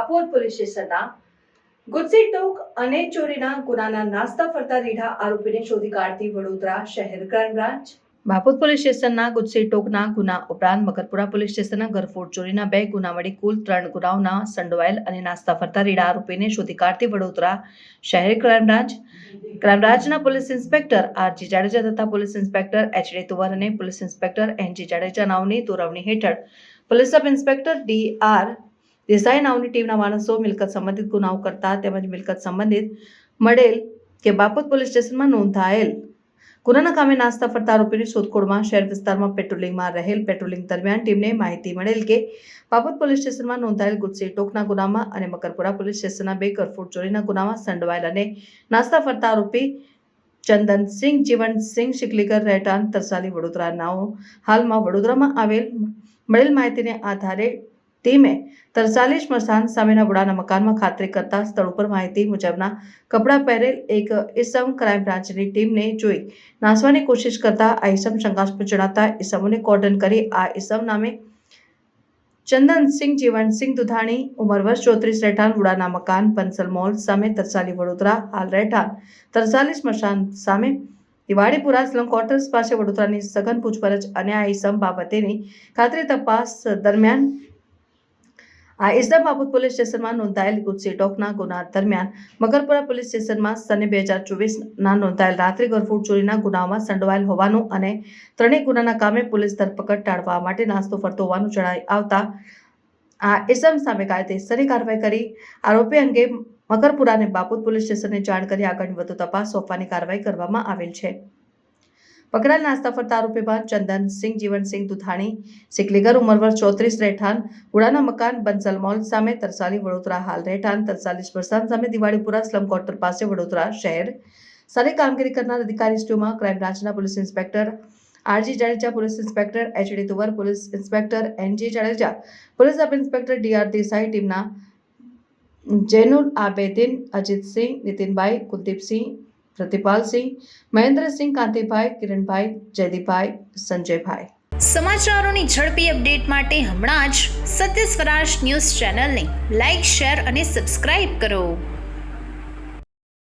Police સ્ટેશનના ગુજસી talk અને ચોરીના ગુનાના નાસ્તા ફરતા રીઢા આરોપીને શોધી કાઢતી વડોદરા શહેર ક્રાઇમ બ્રાન્ચ. બાપોદ પોલીસ સ્ટેશનના ગુજસી ટોકના ગુના ઉપરાંત મકરપુરા પોલીસ સ્ટેશનના ઘરફોડ ચોરીના બે ગુના મળી કુલ ત્રણ ગુનાઓના સંડોવાયેલ અને નાસ્તા ફરતા રીડા આરોપીને શોધી કાઢતી વડોદરા શહેર ક્રાઇમ બ્રાન્ચ. ક્રાઇમ બ્રાન્ચના પોલીસ ઇન્સ્પેક્ટર આરજી જાડેજા તથા police inspector H D Tuvar અને પોલીસ ઇન્સ્પેક્ટર એનજી જાડેજા નાવની દોરવણી હેઠળ. Police sub inspector D R Desai નાઓની ટીમના માણસો મિલકત સંબંધિત ગુનાઓ કરતા તેમજ મિલકત સંબંધિત મળેલ કે બાપત પોલીસ સ્ટેશનમાં નોંધાયેલ ગુનાના કામે નાસ્તા ફરતા આરોપીની શોધખોળમાં શહેર વિસ્તારમાં પેટ્રોલિંગમાં રહેલ પેટ્રોલિંગ દરમિયાન ટીમને માહિતી મળેલ કે બાપત પોલીસ સ્ટેશનમાં નોંધાયેલ ગુજસી ટોકના ગુનામાં અને મકરપુરા પોલીસ સ્ટેશનના બે કરફોડ ચોરીના ગુનામાં સંડવાયેલ અને નાસ્તા ફરતા આરોપી ચંદનસિંહ, જીવનસિંહ શિકલીકર રહેઠાણ તરસાલી વડોદરા નાઓ હાલમાં વડોદરામાં આવેલ મળેલ માહિતીને આધારે ટીમે તરસાલી સ્મશાન સામેના વડાના મકાનમાં ખાતરી કરતા સ્થળ ઉપર માહિતી મુજબના કપડાં પહેરેલ એક ઇસમ ક્રાઇમ બ્રાન્ચની ટીમને જોઈ નાસવાની કોશિશ કરતા આ ઇસમ શંકાસ્પદ જણાતા ઇસમોને કોર્ડન કરી આ ઇસમ નામે ચંદનસિંહ, જીવનસિંહ દુધાણી, ઉંમર વર્ષ ચોત્રીસ, રહેઠાણ બુડાના મકાન, પંસલ મોલ સામે તરસાલી વડોદરા, હાલ રહેઠાણ. તરસાલી સ્મશાન સામે દિવાળીપુરા સ્લમ ક્વાર્ટર્સ પાસે વડોદરાની સઘન પૂછપરછ અને આ ઇસમ બાબતેની ખાતરી તપાસ દરમિયાન આ ઇસમ બાબત પોલીસ સ્ટેશનમાં નોંધાયેલ ગુજસી ટોકના ગુના દરમિયાન મગરપુરા પોલીસ સ્ટેશનમાં સને બે હજાર ચોવીસના નોંધાયેલ રાત્રિ ગરફૂટ ચોરીના ગુનામાં સંડોવાયેલ હોવાનું અને ત્રણેય ગુનાના કામે પોલીસ ધરપકડ ટાળવા માટે નાસ્તો ફરતો હોવાનું જણાઈ આવતા આ ઇસમ સામે કાયદેસરની કાર્યવાહી કરી. આરોપી અંગે મકરપુરાને બાપોદ પોલીસ સ્ટેશનને જાણ કરી. આગળની વધુ તપાસ સોંપવાની કાર્યવાહી કરવામાં આવેલ છે. પકડાયેલ નાસ્તા ફરતા આરોપીમાં ચંદનસિંહ જીવનસિંહ દુધાણી, સિકલીગર ઉમરવર ચોત્રીસ રહેઠાણ, ઉડાના મકાન, બંસલ મોલ સામે તરસાલી વડોદરા હાલ રહેઠાણ, તરસાલી સ્મશાન સામે દિવાળીપુરા સ્લમ ક્વાર્ટર પાસે વડોદરા શહેર. સારી કામગીરી કરનાર અધિકારીશ્રીઓમાં ક્રાઇમ બ્રાન્ચના police inspector, RG Jadeja police inspector, HD Tuvar police inspector, NG Jadeja police sub inspector, DR Desai ટીમના જૈનુલ આબેદીન અજીતસિંહ નીતિનભાઈ કુલદીપસિંહ પ્રતિપાલસિંહ મહેન્દ્રસિંહ કાંતિભાઈ, કિરણભાઈ, જયદીપભાઈ, સંજયભાઈ. સમાચારોની ઝડપી અપડેટ માટે હમણાં જ સત્ય સ્વરાજ ન્યૂઝ ચેનલને લાઇક શેર અને સબસ્ક્રાઇબ કરો.